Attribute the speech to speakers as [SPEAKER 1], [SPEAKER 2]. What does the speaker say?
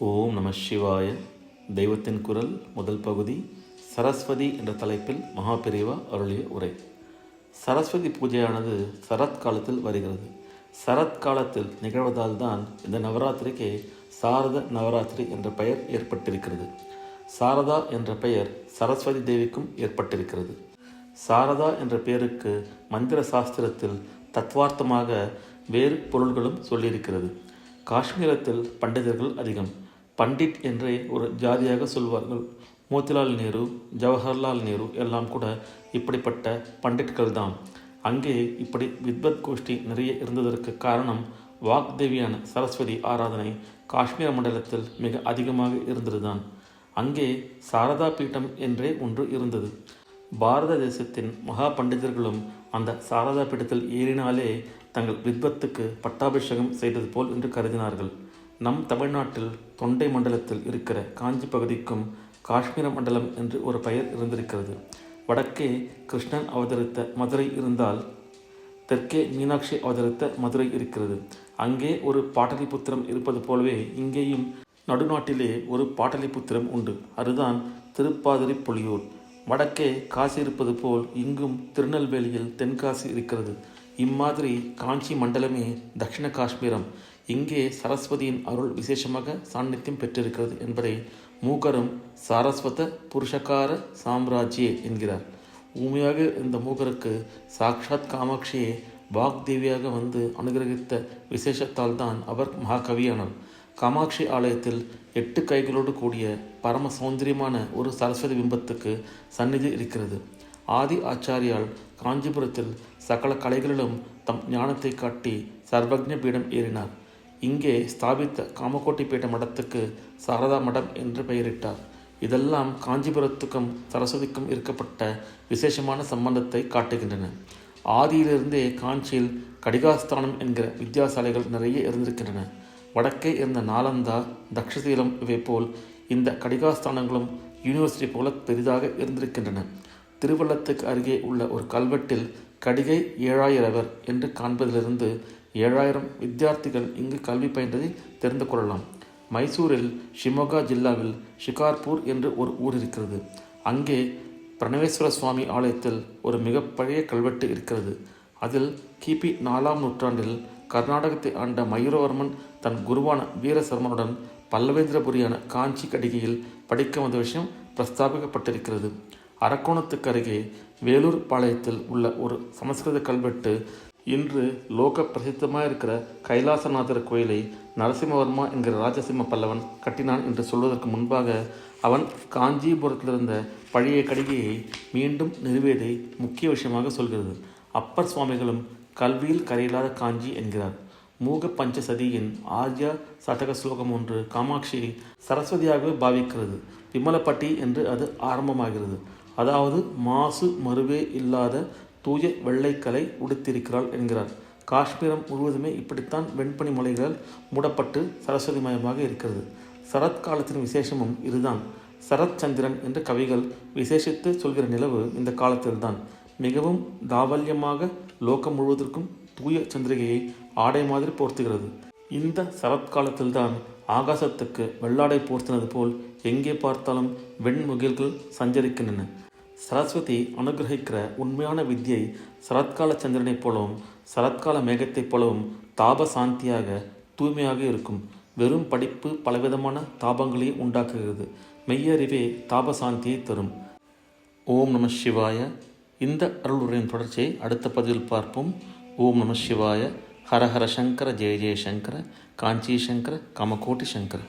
[SPEAKER 1] ஓம் நம சிவாய. தெய்வத்தின் குரல் முதல் பகுதி சரஸ்வதி என்ற தலைப்பில் மகாபெரிவா அருளிய உரை. சரஸ்வதி பூஜையானது சரத் காலத்தில் வருகிறது. சரத் காலத்தில் நிகழ்வதால் தான் இந்த நவராத்திரிக்கு சாரத நவராத்திரி என்ற பெயர் ஏற்பட்டிருக்கிறது. சாரதா என்ற பெயர் சரஸ்வதி தேவிக்கும் ஏற்பட்டிருக்கிறது. சாரதா என்ற பெயருக்கு மந்திர சாஸ்திரத்தில் தத்வார்த்தமாக வேறு பொருள்களும் சொல்லியிருக்கிறது. காஷ்மீரத்தில் பண்டிதர்கள் அதிகம். பண்டிட் என்றே ஒரு ஜாதியாக சொல்வார்கள். மோத்திலால் நேரு ஜவஹர்லால் நேரு எல்லாம் கூட இப்படிப்பட்ட பண்டிட்கள் தான் அங்கே இப்படி வித்வத் கோஷ்டி நிறைய இருந்ததற்கு காரணம் வாக்தேவியான சரஸ்வதி ஆராதனை காஷ்மீர மண்டலத்தில் மிக அதிகமாக இருந்ததுதான். அங்கே சாரதா பீட்டம் என்றே ஒன்று இருந்தது. பாரத தேசத்தின் மகா பண்டிதர்களும் அந்த சாரதா பீடத்தில் ஏறினாலே தங்கள் வித்வத்துக்கு பட்டாபிஷேகம் செய்தது போல் என்று கருதினார்கள். நம் தமிழ்நாட்டில் தொண்டை மண்டலத்தில் இருக்கிற காஞ்சி பகுதிக்கும் காஷ்மீர மண்டலம் என்று ஒரு பெயர் இருந்திருக்கிறது. வடக்கே கிருஷ்ணன் அவதரித்த மதுரை இருந்தால் தெற்கே மீனாட்சி அவதரித்த மதுரை இருக்கிறது. அங்கே ஒரு பாட்டலிபுத்திரம் இருப்பது போலவே இங்கேயும் நடுநாட்டிலே ஒரு பாட்டலிபுத்திரம் உண்டு. அதுதான் திருப்பாதிரி புலியூர். வடக்கே காசி இருப்பது போல் இங்கும் திருநெல்வேலியில் தென்காசி இருக்கிறது. இம்மாதிரி காஞ்சி மண்டலமே தக்ஷிண காஷ்மீரம். இங்கே சரஸ்வதியின் அருள் விசேஷமாக சாநித்தியம் பெற்றிருக்கிறது என்பதை மூகரும் சாரஸ்வத புருஷகார சாம்ராஜ்யே என்கிறார். ஊமையாக இருந்த மூகருக்கு சாக்ஷாத் காமாட்சியே வாக்தேவியாக வந்து அனுகிரகித்த விசேஷத்தால் தான் அவர் மகாகவியானார். காமாட்சி ஆலயத்தில் எட்டு கைகளோடு கூடிய பரம சௌந்தரியமான ஒரு சரஸ்வதி பிம்பத்துக்கு சந்நிதி இருக்கிறது. ஆதி ஆச்சாரியால் காஞ்சிபுரத்தில் சகல கலைகளிலும் தம் ஞானத்தை காட்டி சர்வஜ பீடம் ஏறினார். இங்கே ஸ்தாபித்த காமகோட்டி மடத்துக்கு சாரதா மடம் என்று பெயரிட்டார். இதெல்லாம் காஞ்சிபுரத்துக்கும் சரஸ்வதிக்கும் இருக்கப்பட்ட விசேஷமான சம்பந்தத்தை காட்டுகின்றன. ஆதியிலிருந்தே காஞ்சியில் கடிகாஸ்தானம் என்கிற வித்யாசாலைகள் நிறைய இருந்திருக்கின்றன. வடக்கே இருந்த நாலந்தா தக்ஷசீலம் இவை போல் இந்த கடிகாஸ்தானங்களும் யூனிவர்சிட்டி போல பெரிதாக இருந்திருக்கின்றன. திருவள்ளத்துக்கு அருகே உள்ள ஒரு கல்வெட்டில் கடிகை ஏழாயிரவர் என்று காண்பதிலிருந்து ஏழாயிரம் வித்தியார்த்திகள் இங்கு கல்வி பயின்றதை தெரிந்து கொள்ளலாம். மைசூரில் ஷிமோகா ஜில்லாவில் ஷிகார்பூர் என்று ஒரு ஊர் இருக்கிறது. அங்கே பிரணவேஸ்வர சுவாமி ஆலயத்தில் ஒரு மிக பழைய கல்வெட்டு இருக்கிறது. அதில் கிபி நாலாம் நூற்றாண்டில் கர்நாடகத்தை ஆண்ட மயூரவர்மன் தன் குருவான வீரசர்மனுடன் பல்லவேந்திரபுரியான காஞ்சி கடிகையில் படிக்க வந்த விஷயம் பிரஸ்தாபிக்கப்பட்டிருக்கிறது. அரக்கோணத்துக்கு அருகே வேலூர் பாளையத்தில் உள்ள ஒரு சமஸ்கிருத கல்வெட்டு இன்று லோக பிரசித்தமாக இருக்கிற கைலாசநாதர் கோயிலை நரசிம்மவர்மா என்கிற ராஜசிம்ம பல்லவன் கட்டினான் என்று சொல்வதற்கு முன்பாக அவன் காஞ்சிபுரத்தில் இருந்த பழைய கடிகையை மீண்டும் நிறுவியதை முக்கிய விஷயமாக சொல்கிறது. அப்பர் சுவாமிகளும் கல்வியில் கரையில்லாத காஞ்சி என்கிறார். மூக பஞ்சசதியின் ஆர்யா சதக ஸ்லோகம் ஒன்று காமாட்சியை சரஸ்வதியாகவே பாவிக்கிறது. விமலப்பட்டி என்று அது ஆரம்பமாகிறது. அதாவது மாசு மறுவே இல்லாத தூய வெள்ளைக்கலை உடுத்திருக்கிறாள் என்கிறார். காஷ்மீரம் முழுவதுமே இப்படித்தான் வெண்பனி மலைகள் மூடப்பட்டு சரஸ்வதி மயமாக இருக்கிறது. சரத் காலத்தின் விசேஷமும் இதுதான். சரத் சந்திரன் என்ற கவிகள் விசேஷித்து சொல்கிற நிலவு இந்த காலத்தில்தான். மிகவும் தாவல்யமாக லோகம் முழுவதற்கும் தூய சந்திரிகையை ஆடை மாதிரி போர்த்துகிறது. இந்த சரத்காலத்தில்தான் ஆகாசத்துக்கு வெள்ளாடை போர்த்தினது போல் எங்கே பார்த்தாலும் வெண்முகில்கள் சஞ்சரிக்கின்றன. சரஸ்வதி அனுகிரகிக்கிற உண்மையான வித்தியை சரத்கால சந்திரனைப் போலவும் சரத்கால மேகத்தைப் போலவும் தாப சாந்தியாக தூய்மையாக இருக்கும். வெறும் படிப்பு பலவிதமான தாபங்களை உண்டாக்குகிறது. மெய்யறிவே தாப சாந்தியை தரும். ஓம் நம சிவாய. இந்த அருளுரையின் தொடர்ச்சியை அடுத்த பதிவில் பார்ப்போம். ஓம் நம சிவாய. ஹரஹர சங்கர ஜெய ஜெய சங்கர காஞ்சி சங்கர கமகோட்டி சங்கர.